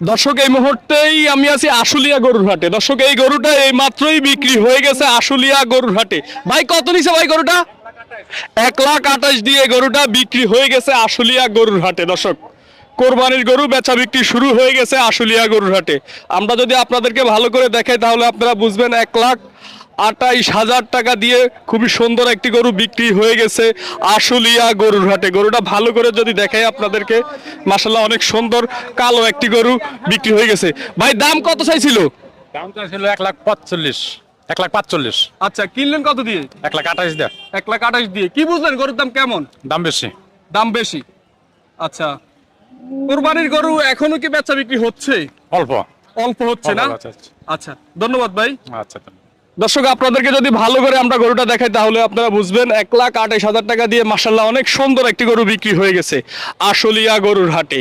দর্শক, এই মুহূর্তেই আমি আছি আশুলিয়া গরুর হাটে। দর্শক, এই গরুটা এই মাত্রই বিক্রি হয়ে গেছে আশুলিয়া গরুর হাটে। ভাই, কত নিছে ভাই গরুটা? এক লাখ আঠাশ দিয়ে গরুটা বিক্রি হয়ে গেছে আশুলিয়া গরুর হাটে। দর্শক, কোরবানির গরু বেচা বিক্রি শুরু হয়ে গেছে আশুলিয়া গরুর হাটে। আমরা যদি আপনাদেরকে ভালো করে দেখাই, তাহলে আপনারা বুঝবেন এক লাখ আটাইশ হাজার টাকা দিয়ে খুবই সুন্দর একটি গরু বিক্রি হয়ে গেছে আশুলিয়া গরুর হাটে। গরুটা ভালো করে যদি দেখাই আপনাদেরকে মাসাল্লাহ অনেক সুন্দর কালো একটি গরু বিক্রি হয়ে গেছে। ভাই দাম কত চাইছিল? দামটা ছিল এক লাখ পাঁচচল্লিশ এক লাখ পাঁচচল্লিশ। আচ্ছা কিনলেন কত দিয়ে? এক লাখ আঠাশ দেয়। এক লাখ আঠাশ দিয়ে। কি বুঝলেন গরুর দাম কেমন? দাম বেশি। দাম বেশি। আচ্ছা কোরবানির গরু এখনও কি বেচা বিক্রি হচ্ছে? অল্প। অল্প হচ্ছে না? আচ্ছা আচ্ছা আচ্ছা ধন্যবাদ ভাই। আচ্ছা দর্শক, আপনাদেরকে যদি ভালো করে আমরা গরুটা দেখাই, তাহলে আপনারা বুঝবেন এক লাখ আঠাশ হাজার টাকা দিয়ে মাসাল্লাহ অনেক সুন্দর একটি গরু বিক্রি হয়ে গেছে আশুলিয়া গরুর হাটে।